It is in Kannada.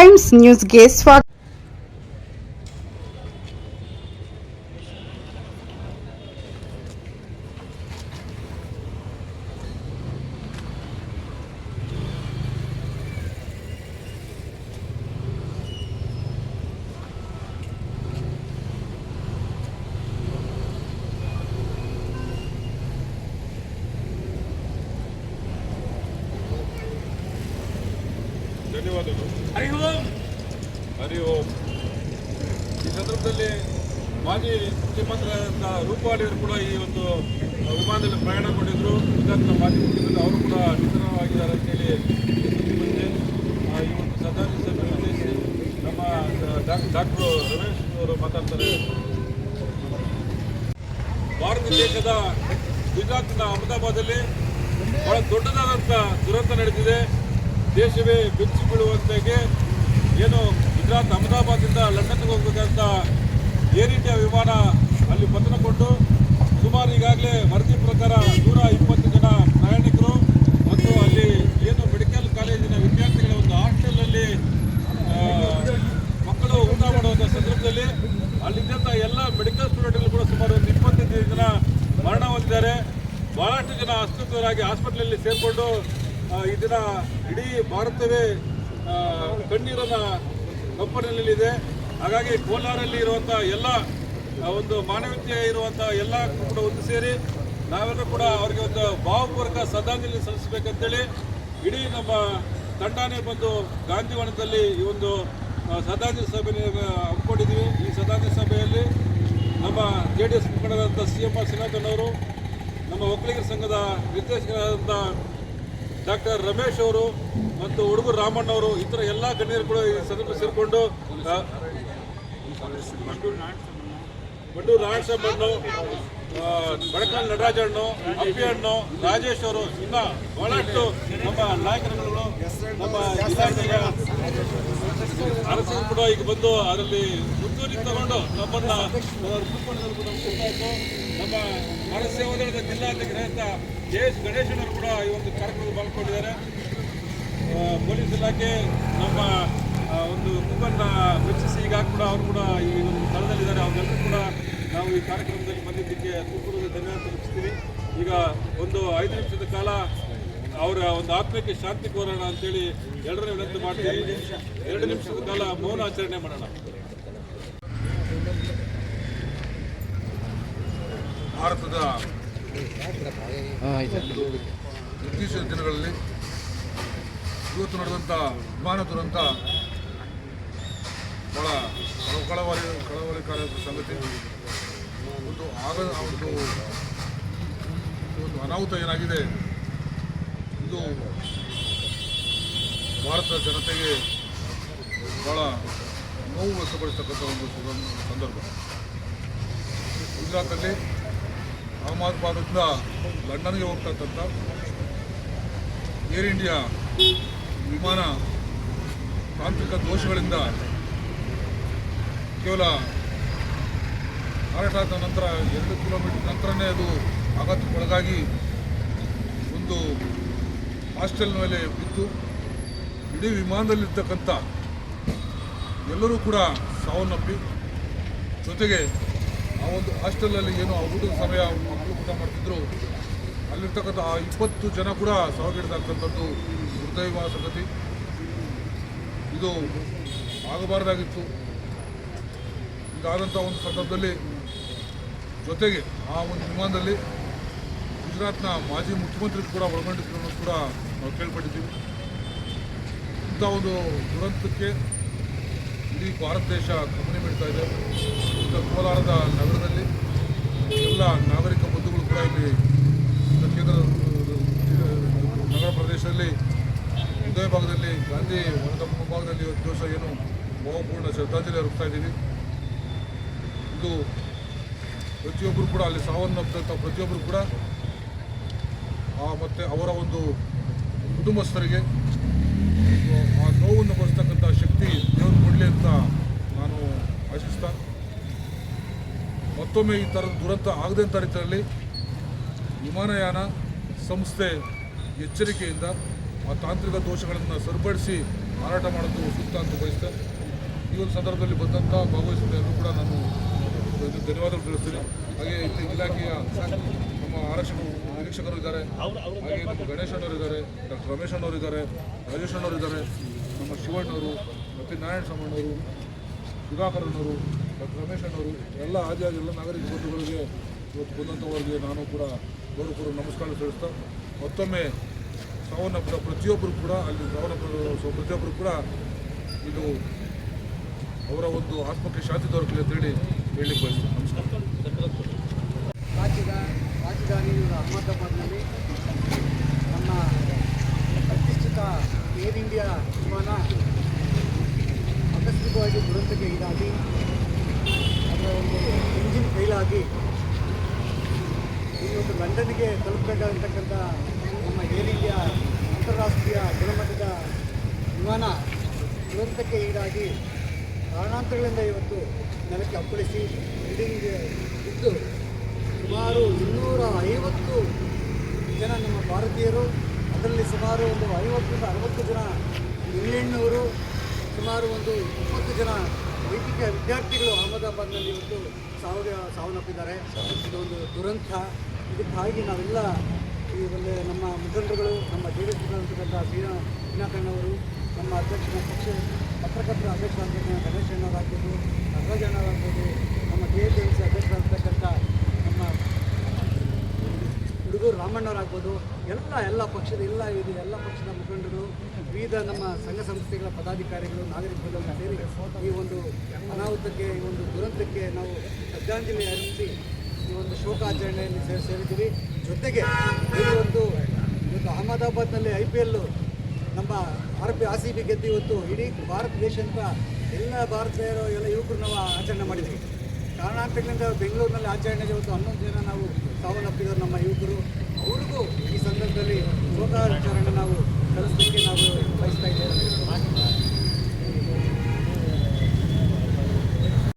ಟೈಮ್ಸ್ ನ್ಯೂಸ್ಗೆ ಸ್ವಾಗತ ಧನ್ಯವಾದಗಳು. ಹರಿ ಓಂ. ಹರಿ ಓಂ. ಈ ಸಂದರ್ಭದಲ್ಲಿ ಮಾಜಿ ಮುಖ್ಯಮಂತ್ರಿಯಾದಂಥ ಅಂತ ಅವರು ಕೂಡ ಈ ಒಂದು ವಿಮಾನದಲ್ಲಿ ಪ್ರಯಾಣ ಮಾಡಿದ್ರು. ಗುಜರಾತ್ನ ಮಾಜಿ ಮುಖ್ಯಮಂತ್ರಿ ಅವರು ಕೂಡ ನಿಧನವಾಗಿದ್ದಾರೆ ಅಂತೇಳಿ ಸುದ್ದಿ ಬಂದಿದೆ ಈ ಒಂದು ಸದಾನಿ ಸಭೆ ಉದ್ದೇಶಿಸಿ ನಮ್ಮ ಡಾಕ್ಟರ್ ರಮೇಶ್ ಅವರು ಮಾತಾಡ್ತಾರೆ. ಭಾರತ ದೇಶದ ಗುಜರಾತ್ನ ಅಹಮದಾಬಾದಲ್ಲಿ ಬಹಳ ದೊಡ್ಡದಾದಂಥ ದುರಂತ ನಡೆದಿದೆ. ದೇಶವೇ ಬೆಚ್ಚಿ ಬೀಳುವಂತೆಗೆ ಏನು ಗುಜರಾತ್ ಅಹಮದಾಬಾದಿಂದ ಲಂಡನ್ಗೆ ಹೋಗಬೇಕಂತ ಏರ್ ಇಂಡಿಯಾ ವಿಮಾನ ಅಲ್ಲಿ ಪತನಗೊಂಡು ಸುಮಾರು ಈಗಾಗಲೇ ವರದಿ ಪ್ರಕಾರ ನೂರ ಇಪ್ಪತ್ತು ಜನ ಪ್ರಯಾಣಿಕರು ಮತ್ತು ಅಲ್ಲಿ ಏನು ಮೆಡಿಕಲ್ ಕಾಲೇಜಿನ ವಿದ್ಯಾರ್ಥಿಗಳ ಒಂದು ಹಾಸ್ಟೆಲ್ನಲ್ಲಿ ಮಕ್ಕಳು ಊಟ ಮಾಡುವಂಥ ಸಂದರ್ಭದಲ್ಲಿ ಅಲ್ಲಿದ್ದಂಥ ಎಲ್ಲ ಮೆಡಿಕಲ್ ಸ್ಟೂಡೆಂಟ್ಗಳು ಕೂಡ ಸುಮಾರು ಒಂದು ಇಪ್ಪತ್ತೈದು ಜನ ಮರಣ ಹೊಂದಿದ್ದಾರೆ. ಬಹಳಷ್ಟು ಜನ ಅಸ್ವಸ್ಥರಾಗಿ ಹಾಸ್ಪಿಟ್ಲಲ್ಲಿ ಸೇರಿಕೊಂಡು ಈ ದಿನ ಇಡೀ ಭಾರತವೇ ಕಣ್ಣೀರನ್ನ ಕಂಪನಿಯಲ್ಲಿದೆ. ಹಾಗಾಗಿ ಕೋಲಾರಲ್ಲಿ ಇರುವಂಥ ಎಲ್ಲ ಒಂದು ಮಾನವೀಯತೆ ಇರುವಂಥ ಎಲ್ಲ ಕೂಡ ಒಂದು ಸೇರಿ ನಾವೆಲ್ಲರೂ ಕೂಡ ಅವರಿಗೆ ಒಂದು ಭಾವಪೂರ್ವಕ ಶ್ರದ್ಧಾಂಜಲಿ ಸಲ್ಲಿಸಬೇಕಂತೇಳಿ ಇಡೀ ನಮ್ಮ ತಂಡನೇ ಬಂದು ಗಾಂಧಿವನದಲ್ಲಿ ಈ ಒಂದು ಶ್ರದ್ಧಾಂಜಲಿ ಸಭೆ ಹಮ್ಮಿಕೊಂಡಿದ್ದೀವಿ. ಈ ಶ್ರದ್ಧಾಂಜಲಿ ಸಭೆಯಲ್ಲಿ ನಮ್ಮ ಜೆ ಡಿ ಎಸ್ ಮುಖಂಡರಾದಂಥ ಸಿ ಎಂ ಆರ್ ಸಿನಾಥನವರು ನಮ್ಮ ಒಕ್ಕಲಿಗರ ಸಂಘದ ನಿರ್ದೇಶಕರಾದಂಥ ಡಾಕ್ಟರ್ ರಮೇಶ್ ಅವರು ಮತ್ತು ಹುಡುಗರು ರಾಮಣ್ಣ ಅವರು ಇತರ ಎಲ್ಲ ಗಣ್ಯರು ಕೂಡ ಈ ಸಂದರ್ಭ ಸೇರಿಕೊಂಡು ಬಂಡೂರು ನಾರಾಯಣಸ್ವಾಮಣ್ಣು ಬಡಕಲ್ ನಟರಾಜಣ್ಣು ಅಪ್ಪಿಹಣ್ಣು ರಾಜೇಶ್ ಅವರು, ಇನ್ನ ಬಹಳಷ್ಟು ನಮ್ಮ ನಾಯಕರುಗಳು ನಮ್ಮ ಅರಸರು ಕೂಡ ಈಗ ಬಂದು ಅದರಲ್ಲಿ ಮುಂದೂರಿಗೆ ತಗೊಂಡು ನಮ್ಮನ್ನ ನಮ್ಮ ಮರಸೇವಾದಳದ ಜಿಲ್ಲಾಧ್ಯಕ್ಷರಾದ ಜೆ ಎಸ್ ಗಣೇಶನವರು ಕೂಡ ಈ ಒಂದು ಕಾರ್ಯಕ್ರಮದಲ್ಲಿ ಪಾಲ್ಗೊಂಡಿದ್ದಾರೆ. ಪೊಲೀಸ್ ಇಲಾಖೆ ನಮ್ಮ ಒಂದು ಮೂವನ್ನು ಮೆಚ್ಚಿಸಿ ಈಗ ಕೂಡ ಅವರು ಕೂಡ ಈ ಒಂದು ಸ್ಥಳದಲ್ಲಿದ್ದಾರೆ. ಅವರೆಲ್ಲರೂ ಕೂಡ ನಾವು ಈ ಕಾರ್ಯಕ್ರಮದಲ್ಲಿ ಬಂದಿದ್ದಕ್ಕೆ ತುಮಕೂರು ಧನ್ಯವಾದ ತಿಳಿಸ್ತೀವಿ. ಈಗ ಒಂದು ಐದು ನಿಮಿಷದ ಕಾಲ ಅವರ ಒಂದು ಆತ್ಮಕ್ಕೆ ಶಾಂತಿ ಕೋರೋಣ ಅಂತೇಳಿ ಎರಡನೇ ವಿನಂತಿ ಮಾಡ್ತೀವಿ. ಎರಡು ನಿಮಿಷದ ಕಾಲ ಮೌನ ಆಚರಣೆ ಮಾಡೋಣ. ಭಾರತದ ಇತ್ತೀಚಿನ ದಿನಗಳಲ್ಲಿ ಇವತ್ತು ನಡೆದಂಥ ವಿಮಾನ ದುರಂತ ಬಹಳ ಕಳವಳಿ ಕಳವಳಿಕಾರಿ ಸಂಗತಿ. ಒಂದು ಆಗ, ಒಂದು ಒಂದು ಅನಾಹುತ ಏನಾಗಿದೆ? ಇದು ಭಾರತದ ಜನತೆಗೆ ಬಹಳ ನೋವು ವ್ಯಕ್ತಪಡಿಸ್ತಕ್ಕಂಥ ಒಂದು ಸಂದರ್ಭ. ಗುಜರಾತಲ್ಲಿ ಅಹಮದಾಬಾದಿಂದ ಲಂಡನ್ಗೆ ಹೋಗ್ತಕ್ಕಂಥ ಏರ್ ಇಂಡಿಯಾ ವಿಮಾನ ತಾಂತ್ರಿಕ ದೋಷಗಳಿಂದ ಕೇವಲ ಹಾರಾಟ ಆದ ನಂತರ ಎರಡು ಕಿಲೋಮೀಟರ್ ನಂತರನೇ ಅದು ಆಘಾತಕ್ಕೊಳಗಾಗಿ ಒಂದು ಹಾಸ್ಟೆಲ್ ಮೇಲೆ ಬಿದ್ದು ಇಡೀ ವಿಮಾನದಲ್ಲಿರ್ತಕ್ಕಂಥ ಎಲ್ಲರೂ ಕೂಡ ಸಾವನ್ನಪ್ಪಿ ಜೊತೆಗೆ ಆ ಒಂದು ಹಾಸ್ಟೆಲಲ್ಲಿ ಏನು ಆ ಊಟದ ಸಮಯ ಮಕ್ಕಳು ಊಟ ಮಾಡ್ತಿದ್ರು. ಅಲ್ಲಿರ್ತಕ್ಕಂಥ ಆ ಇಪ್ಪತ್ತು ಜನ ಕೂಡ ಸಾವಿಗೀಡಾಗ್ತಕ್ಕಂಥದ್ದು ದುರ್ದೈವ ಸಂಗತಿ. ಇದು ಆಗಬಾರ್ದಾಗಿತ್ತು. ಇದಾದಂಥ ಒಂದು ಸಂದರ್ಭದಲ್ಲಿ ಜೊತೆಗೆ ಆ ಒಂದು ವಿಮಾನದಲ್ಲಿ ಗುಜರಾತ್ನ ಮಾಜಿ ಮುಖ್ಯಮಂತ್ರಿ ಕೂಡ ಒಳಗೊಂಡಿದ್ದನ್ನು ಕೂಡ ನಾವು ಕೇಳ್ಪಟ್ಟಿದ್ದೀವಿ. ಇಂಥ ಒಂದು ದುರಂತಕ್ಕೆ ಇಡೀ ಭಾರತ ದೇಶ ಗಮನ ಬೀಳ್ತಾ ಇದೆ. ಕೋಲಾರದ ನಗರದಲ್ಲಿ ಎಲ್ಲ ನಾಗರಿಕ ಬಂಧುಗಳು ಕೂಡ ಇಲ್ಲಿ ಕೇಂದ್ರ ನಗರ ಪ್ರದೇಶದಲ್ಲಿ ಹೃದಯ ಭಾಗದಲ್ಲಿ ಗಾಂಧಿ ವನದ ಮುಂಭಾಗದಲ್ಲಿ ಇವತ್ತು ದಿವಸ ಏನು ಭಾವಪೂರ್ಣ ಶ್ರದ್ಧಾಂಜಲಿ ಅರ್ಪಿಸ್ತಾ ಇದ್ದೀವಿ. ಇದು ಪ್ರತಿಯೊಬ್ಬರು ಕೂಡ ಅಲ್ಲಿ ಸಾವನ್ನು ಪ್ರತಿಯೊಬ್ಬರು ಕೂಡ ಮತ್ತು ಅವರ ಒಂದು ಕುಟುಂಬಸ್ಥರಿಗೆ ಆ ನೋವನ್ನು ಬರ್ತಕ್ಕಂಥ ಶಕ್ತಿ ಮತ್ತೊಮ್ಮೆ ಈ ಥರದ ದುರಂತ ಆಗದಂಥ ರೀತಿಯಲ್ಲಿ ವಿಮಾನಯಾನ ಸಂಸ್ಥೆ ಎಚ್ಚರಿಕೆಯಿಂದ ಆ ತಾಂತ್ರಿಕ ದೋಷಗಳನ್ನು ಸರಿಪಡಿಸಿ ಮಾರಾಟ ಮಾಡೋದು ಸೂಕ್ತ ಅಂತ ಬಯಸ್ತೇನೆ ಈ ಒಂದು ಸಂದರ್ಭದಲ್ಲಿ ಬಂದಂಥ ಭಾಗವಹಿಸಿದ ಎಲ್ಲರೂ ಕೂಡ ನಾನು ಧನ್ಯವಾದಗಳು ತಿಳಿಸ್ತೀನಿ. ಹಾಗೆ ಇಲಾಖೆಯ ನಮ್ಮ ಆರಕ್ಷಕರು, ನಿರೀಕ್ಷಕರು ಇದ್ದಾರೆ. ಹಾಗೆ ನಮ್ಮ ಗಣೇಶ್ ಅಣ್ಣವರು ಇದ್ದಾರೆ, ಡಾಕ್ಟರ್ ರಮೇಶ್ ಅಣ್ಣವರು ಇದ್ದಾರೆ, ರಾಜೇಶ್ ಅಣ್ಣವರು ಇದ್ದಾರೆ, ನಮ್ಮ ಶಿವಣ್ಣವರು, ಮತ್ತು ನಾರಾಯಣ ಸ್ವಾಮಣ್ಣವರು ಸುಧಾಕರಣ್ಣವರು ಡಾಕ್ಟರ್ ರಮೇಶ್ ಅಣ್ಣವರು, ಎಲ್ಲ ಆದಿಯಾಗಿ ಎಲ್ಲ ನಾಗರಿಕ ಬಂಧುಗಳಿಗೆ ಇವತ್ತು ಬಂದಂಥವರಿಗೆ ನಾನು ಕೂಡ ಗೌರವಪೂರ್ವ ನಮಸ್ಕಾರ ತಿಳಿಸ್ತಾ ಮತ್ತೊಮ್ಮೆ ಸಾವನ್ನಪ್ಪಿದ ಪ್ರತಿಯೊಬ್ಬರು ಕೂಡ ಅಲ್ಲಿ ಸಾವನ್ನಪ್ಪಿದ ಪ್ರತಿಯೊಬ್ಬರು ಕೂಡ ಇದು ಅವರ ಒಂದು ಆತ್ಮಕ್ಕೆ ಶಾಂತಿ ದೊರಕಲಿ ಅಂತೇಳಿ ಹೇಳಲಿಕ್ಕೆ ಬಯಸ್ತೀನಿ. ನಮಸ್ಕಾರ. ರಾಜ್ಯದ ರಾಜಧಾನಿ ಅಹಮದಾಬಾದ್ನಲ್ಲಿ ನಮ್ಮ ಪ್ರತಿಷ್ಠಿತ ಏರ್ ಇಂಡಿಯಾ ವಿಮಾನ ಆಕಸ್ಮಿಕವಾಗಿ ದುರಂತಕ್ಕೆ ಈಡಾಗಿ ಇಂಜಿನ್ ಟೈಲಾಗಿ ಈ ಒಂದು ಲಂಡನ್ಗೆ ತಲುಪಬೇಕಾಗಿರ್ತಕ್ಕಂಥ ನಮ್ಮ ಏರ್ ಇಂಡಿಯಾ ಅಂತಾರಾಷ್ಟ್ರೀಯ ಗುಣಮಟ್ಟದ ವಿಮಾನ ದುರಂತಕ್ಕೆ ಈಡಾಗಿ ಕಾರಣಾಂತರಗಳಿಂದ ಇವತ್ತು ನೆಲಕ್ಕೆ ಅಪ್ಪಳಿಸಿ ಬಿಲ್ಡಿಂಗ್ ಇದ್ದು ಸುಮಾರು ಇನ್ನೂರ ಐವತ್ತು ಜನ ನಮ್ಮ ಭಾರತೀಯರು, ಅದರಲ್ಲಿ ಸುಮಾರು ಒಂದು ಐವತ್ತರಿಂದ ಅರವತ್ತು ಜನ ಇಂಗ್ಲೆಂಡ್ನವರು ಸುಮಾರು ಒಂದು ಇಪ್ಪತ್ತು ಜನ ವೈದ್ಯಕೀಯ ವಿದ್ಯಾರ್ಥಿಗಳು ಅಹಮದಾಬಾದ್ನಲ್ಲಿ ಇವತ್ತು ಸಾವಿರ ಸಾವನ್ನಪ್ಪಿದ್ದಾರೆ. ಇದೊಂದು ದುರಂತ. ಇದಕ್ಕಾಗಿ ನಾವೆಲ್ಲ ಈ ಒಂದು ನಮ್ಮ ಮುಖಂಡರುಗಳು, ನಮ್ಮ ಜೆ ಡಿ ಎಸ್ ಅಂತಕ್ಕಂಥ ಶ್ರೀನಾ ಶ್ರೀನಾಥಣ್ಣವರು ನಮ್ಮ ಅಧ್ಯಕ್ಷ ಪಕ್ಷ, ಪತ್ರಕರ್ತರ ಅಧ್ಯಕ್ಷರಾಗಿರ್ತಕ್ಕಂಥ ಗಣೇಶ್ ಅಣ್ಣವರಾಗ್ಬೋದು ನಟರಾಜ್ ಅಣ್ಣವರಾಗ್ಬೋದು, ನಮ್ಮ ಕೆ ಎಸ್ ಎಲ್ ಸಿ ಅಧ್ಯಕ್ಷರಾಗಿರ್ತಕ್ಕಂಥ ಹುಡುಗರು ರಾಮಣ್ಣವರಾಗ್ಬೋದು. ಎಲ್ಲ ಎಲ್ಲ ಪಕ್ಷದ, ಎಲ್ಲ ಇದು, ಎಲ್ಲ ಪಕ್ಷದ ಮುಖಂಡರು, ವಿವಿಧ ನಮ್ಮ ಸಂಘ ಸಂಸ್ಥೆಗಳ ಪದಾಧಿಕಾರಿಗಳು, ನಾಗರಿಕರು ಸೇರಿ ಈ ಒಂದು ಅನಾಹುತಕ್ಕೆ, ಈ ಒಂದು ದುರಂತಕ್ಕೆ ನಾವು ಶ್ರದ್ಧಾಂಜಲಿ ಅರ್ಪಿಸಿ ಈ ಒಂದು ಶೋಕಾಚರಣೆಯಲ್ಲಿ ಸೇರಿ, ಸೇರಿದ್ದೀವಿ. ಜೊತೆಗೆ ಈ ಒಂದು ಇವತ್ತು ಅಹಮದಾಬಾದ್ನಲ್ಲಿ ಐ ಪಿ ಎಲ್ಲು ನಮ್ಮ R P R C B ಗೆದ್ದು ಇವತ್ತು ಇಡೀ ಭಾರತ ದೇಶಾದ್ಯಂತ ಎಲ್ಲ ಭಾರತೀಯರು, ಎಲ್ಲ ಯುವಕರು ನಾವು ಆಚರಣೆ ಮಾಡಿದ್ವಿ ಕಾರಣಾಂತರಗಳಿಂದ ಬೆಂಗಳೂರಿನಲ್ಲಿ ಆಚರಣೆ ಇವತ್ತು ಹನ್ನೊಂದು ಜನ ನಾವು ಸಾವನ್ನಪ್ಪಿದ್ರು ನಮ್ಮ ಯುವಕರು. ಅವ್ರಿಗೂ ಈ ಸಂದರ್ಭದಲ್ಲಿ ಶೋಕಾಚರಣೆ ನಾವು ಕಲಿಸಲಿಕ್ಕೆ ನಾವು ಬಯಸ್ತಾ ಇದ್ದೇವೆ.